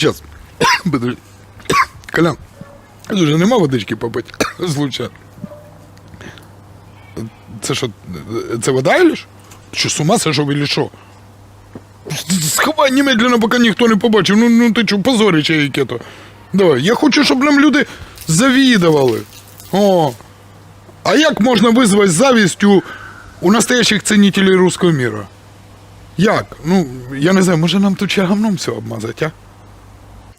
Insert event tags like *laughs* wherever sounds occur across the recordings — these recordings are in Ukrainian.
Щас. *coughs* Подожди. *coughs* Колян, дуже нема водички попити. *coughs* Злуча. Це що, це вода ж? Що, з ума сошов или що? Сховай немедленно, поки ніхто не побачив. Ну, ну ти чого, позорича яке то. Давай, я хочу, щоб нам люди завідували. О. А як можна визвати завість у, у настоящих цінителей руського міра? Як? Ну, я не знаю, може нам тут ще говном все обмазати, а?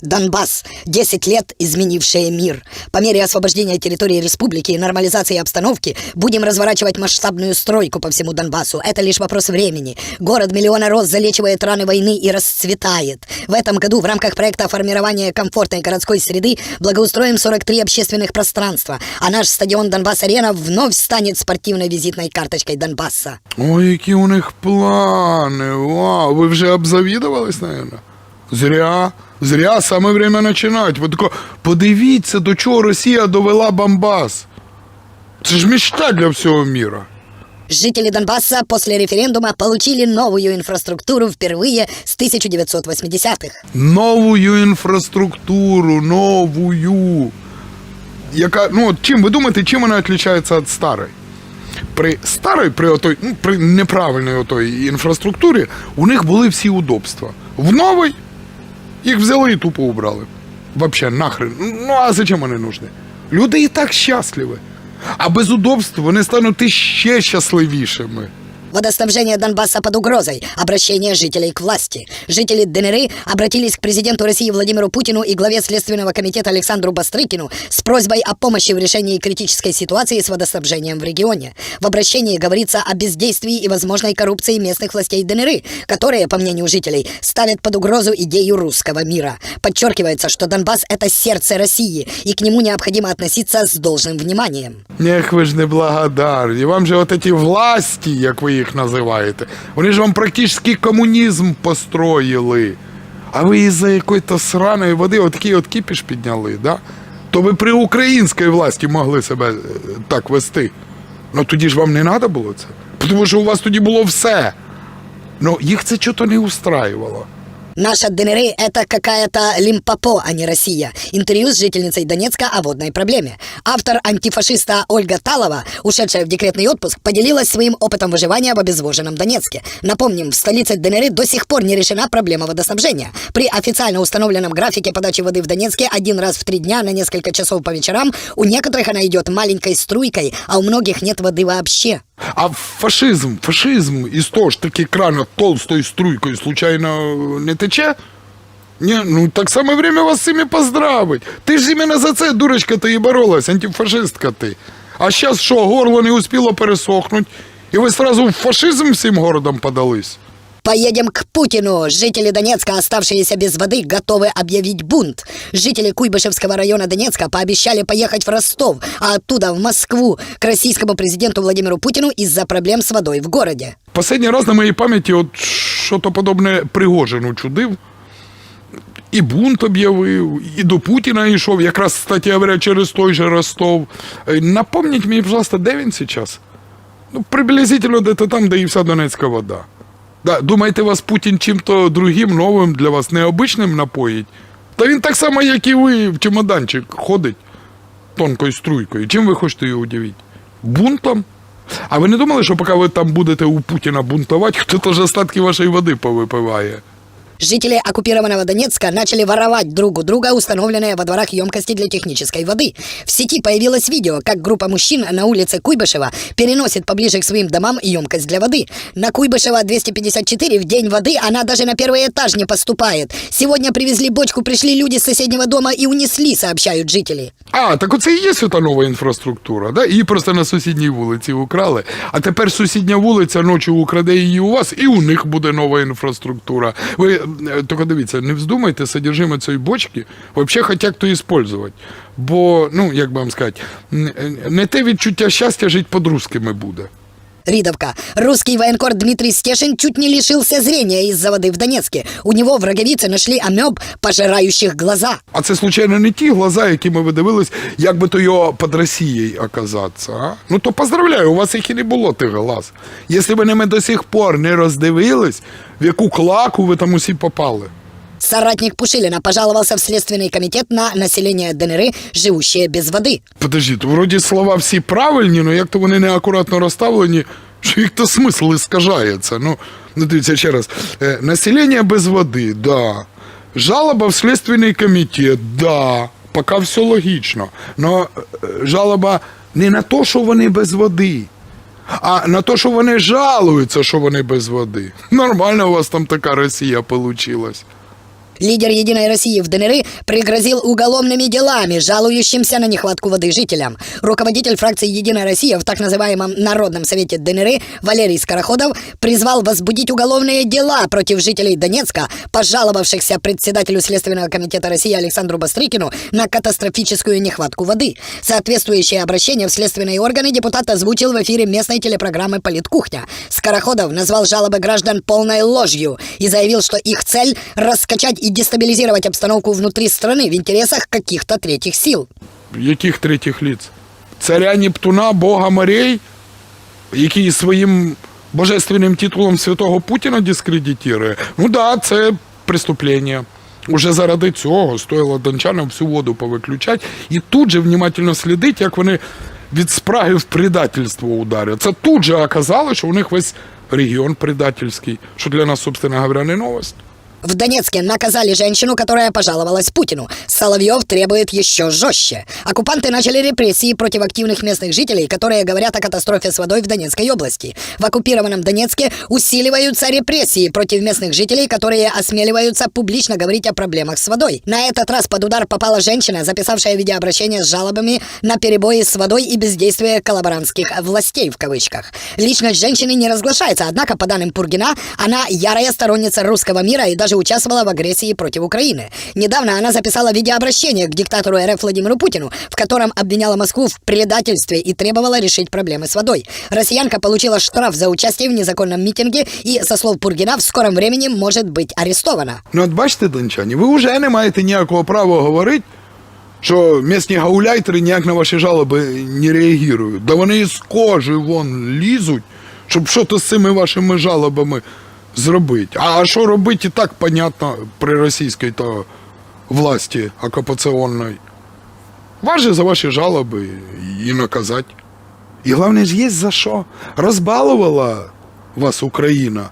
Донбасс. 10 лет, изменившие мир. По мере освобождения территории республики и нормализации обстановки будем разворачивать масштабную стройку по всему Донбассу. Это лишь вопрос времени. Город миллиона роз залечивает раны войны и расцветает. В этом году в рамках проекта формирования комфортной городской среды благоустроим 43 общественных пространства, а наш стадион Донбасс-Арена вновь станет спортивной визитной карточкой Донбасса. Ой, які у них плани. Вау, ви вже обзавідувались, наверное? Зря. Зря саме время починати. Ви тако, подивіться, до чого Росія довела Бомбас. Це ж мечта для всього міра. Жители Донбасса после референдума получили новую инфраструктуру впервые с 1980-х. Новую інфраструктуру, новую. Яка, ну, от чим ви думаєте, чим вона відрізняється від старої? При старій, при отой, ну, при неправильній отой інфраструктурі, у них були всі удобства. В новій їх взяли і тупо убрали. Вообще нахрен. Ну а зачем вони нужны? Люди і так щасливі. А без удобств вони стануть ще щасливішими. Водоснабжение Донбасса под угрозой. Обращение жителей к власти. Жители ДНР обратились к президенту России Владимиру Путину и главе Следственного комитета Александру Бастрыкину с просьбой о помощи в решении критической ситуации с водоснабжением в регионе. В обращении говорится о бездействии и возможной коррупции местных властей ДНР, которые, по мнению жителей, ставят под угрозу идею русского мира. Подчеркивается, что Донбасс – это сердце России, и к нему необходимо относиться с должным вниманием. Ех, ви ж неблагодарні. Вам же от ці власті, як ви їх називаєте, вони ж вам практично комунізм построїли. А ви із-за якоїсь то сраної води отакий от кіпіш підняли, да? То ви при українській власті могли себе е, так вести. Ну тоді ж вам не треба було це. Тому що у вас тоді було все. Ну, їх це чого не устраювало. Наша ДНР – это какая-то Лимпопо, а не Россия. Интервью с жительницей Донецка о водной проблеме. Автор антифашиста Ольга Талова, ушедшая в декретный отпуск, поделилась своим опытом выживания в обезвоженном Донецке. Напомним, в столице ДНР до сих пор не решена проблема водоснабжения. При официально установленном графике подачи воды в Донецке один раз в три дня на несколько часов по вечерам у некоторых она идет маленькой струйкой, а у многих нет воды вообще. А фашизм, фашизм із того ж таки крана толстою струйкою случайно не тече? Ні, ну так саме время вас з цим і поздравить. Ти ж іменно за це, дурочка, ти і боролась, антифашистка ти. А зараз що, горло не успіло пересохнуть, і ви сразу в фашизм всім городом подались? Поедем к Путину. Жители Донецка, оставшиеся без воды, готовы объявить бунт. Жители Куйбышевского района Донецка пообещали поехать в Ростов, а оттуда в Москву к российскому президенту Владимиру Путину из-за проблем с водой в городе. Последній раз на моїй пам'яті от що-то подобне Пригожину чудив. І бунт об'явив, і до Путіна йшов, якраз, кстати говоря, через той же Ростов. Е, Напомніть мені, пожалуйста, де він зараз? Ну, приблизительно де-то там, де і вся Донецька вода. Да, думаєте, вас Путін чим-то другим, новим для вас необичним напоїть? Та він так само, як і ви, в чемоданчик ходить тонкою струйкою. Чим ви хочете його удивити? Бунтом? А ви не думали, що поки ви там будете у Путіна бунтувати, *laughs* хто ж остатки вашої води повипиває? Жители оккупированного Донецка начали воровать друг у друга установленные во дворах емкости для технической воды. В сети появилось видео, как группа мужчин на улице Куйбышева переносит поближе к своим домам емкость для воды. На Куйбышева 254 в день воды она даже на первый этаж не поступает. Сегодня привезли бочку, пришли люди с соседнего дома и унесли, сообщают жители. А, так оце і є та нова інфраструктура, да? Її просто на сусідній вулиці украли. А тепер сусідня вулиця ночі украде її у вас, і у них буде нова інфраструктура. Ви е, тільки дивіться, не вздумайте содержимое цієї бочки взагалі хоча хто використовувати. Бо, ну, як би вам сказати, не те відчуття щастя жити під русскими буде. Ридовка. Русский военкор Дмитрий Стешин чуть не лишился зрения из-за воды в Донецке. У него в роговице нашли амеб, пожирающих глаза. А це, случайно, не ті глаза, якими ви дивились, як би то його під Росією оказатися, а? Ну то поздравляю, у вас їх і не було тих глаз. Якщо ви ними до сих пор не роздивились, в яку клаку ви там усі попали. Соратник Пушилина пожаловался в Следственный комитет на население ДНР, живущее без воды. Подождіть, вроді слова всі правильні, але як то вони неакуратно розставлені, що їх то смисл іскажається. Ну, ну дивіться раз. Е, населення без води, да. Жалоба в Следственний комітет, да. Поки все логічно. Но е, жалоба не на те, що вони без води. А на те, що вони жалуються, що вони без води. Нормально у вас там така Росія получилась. Лидер «Единой России» в ДНР пригрозил уголовными делами, жалующимся на нехватку воды жителям. Руководитель фракции «Единая Россия» в так называемом Народном совете ДНР Валерий Скороходов призвал возбудить уголовные дела против жителей Донецка, пожаловавшихся председателю Следственного комитета России Александру Бастрыкину на катастрофическую нехватку воды. Соответствующее обращение в следственные органы депутат озвучил в эфире местной телепрограммы «Политкухня». Скороходов назвал жалобы граждан полной ложью и заявил, что их цель – раскачать и дестабилизировать обстановку внутри страны в интересах каких-то третьих сил. Яких третіх ліц? Царя Нептуна, Бога морей, який своїм божественним титулом святого Путіна дискредитує? Ну да, це преступлення. Уже заради цього стоїло дончанам всю воду повиключати і тут же внимательно слідить, як вони від спраги в предательство ударять. Це тут же оказалось, що у них весь регіон предательський, що для нас, собственно говоря, не новость. В Донецке наказали женщину, которая пожаловалась Путину. Соловьев требует еще жестче. Оккупанты начали репрессии против активных местных жителей, которые говорят о катастрофе с водой в Донецкой области. В оккупированном Донецке усиливаются репрессии против местных жителей, которые осмеливаются публично говорить о проблемах с водой. На этот раз под удар попала женщина, записавшая видеообращение с жалобами на перебои с водой и бездействие коллаборантских властей в кавычках. Личность женщины не разглашается, однако, по данным Пургина, она ярая сторонница русского мира и даже участвовала в агрессии против Украины. Недавно она записала видеообращение к диктатору РФ Владимиру Путину, в котором обвиняла Москву в предательстве и требовала решить проблемы с водой. Россиянка получила штраф за участие в незаконном митинге и, со слов Пургина, в скором времени может быть арестована. Ну, от бачите, дончані, ви вже не маєте ніякого права говорити, що місні гауляйтери ніяк на ваші жалоби не реагують. Да вони із кожи вон лізуть, щоб щось з цими вашими жалобами зробити. А що робити і так понятно при російській то власті окупаційної. Вас за ваші жалоби і наказати. І головне ж є за що. Розбалувала вас Україна.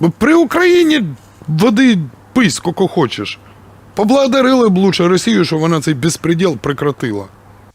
Бо при Україні води пий скільки хочеш. Поблагодарили б лучше Росію, що вона цей безпреділ прекратила.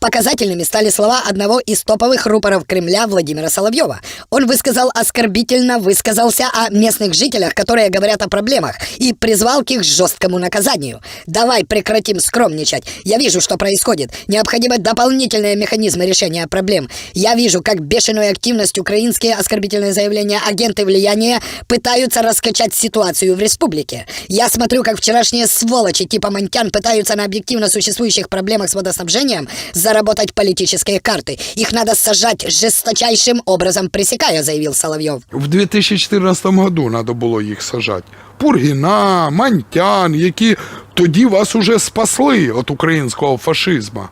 Показательными стали слова одного из топовых рупоров Кремля Владимира Соловьева. Он высказал оскорбительно, высказался о местных жителях, которые говорят о проблемах, и призвал к их жесткому наказанию. Давай прекратим скромничать. Я вижу, что происходит. Необходимы дополнительные механизмы решения проблем. Я вижу, как бешеную активность украинские оскорбительные заявления агенты влияния пытаются раскачать ситуацию в республике. Я смотрю, как вчерашние сволочи типа Монтян пытаются на объективно существующих проблемах с водоснабжением заработать политические карты. Их надо сажать жесточайшим образом пресекая, заявил Соловьев. В 2014 году треба було їх сажати. Пургіна, Мантян, які тоді вас уже спасли від українського фашизму.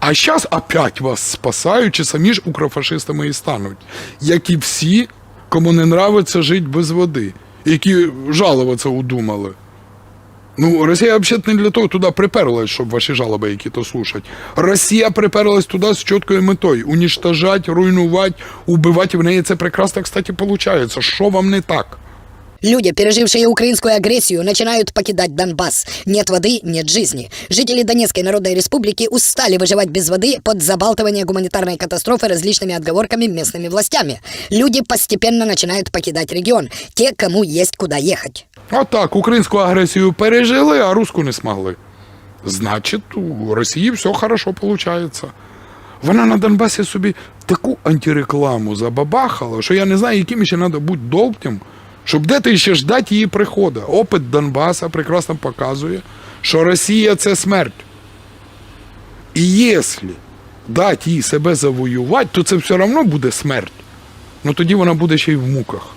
А зараз опять вас спасають, чи самі ж укрофашистами і стануть. Як і всі, кому не нравиться жити без води, які жалуватися удумали. Ну, Росія взагалі не для того туди приперлась, щоб ваші жалоби які то слушать. Росія приперлась туди з чіткою метою уніштажати, руйнувати, убивати. В неї це прекрасно, кстати, виходить. Що вам не так? Люди, пережившие украинскую агрессию, начинают покидать Донбасс. Нет воды, нет жизни. Жители Донецкой Народной Республики устали выживать без воды под забалтывание гуманитарной катастрофы различными отговорками местными властями. Люди постепенно начинают покидать регион. Те, кому есть куда ехать. А так, українську агресію пережили, а руську не змогли. Значить, у Росії все хорошо виходить. Вона на Донбасі собі таку антирекламу забабахала, що я не знаю, яким ще треба бути довбтям, щоб де ще ждати її приходу. Опит Донбаса прекрасно показує, що Росія це смерть. І якщо дати їй себе завоювати, то це все одно буде смерть. Ну тоді вона буде ще й в муках.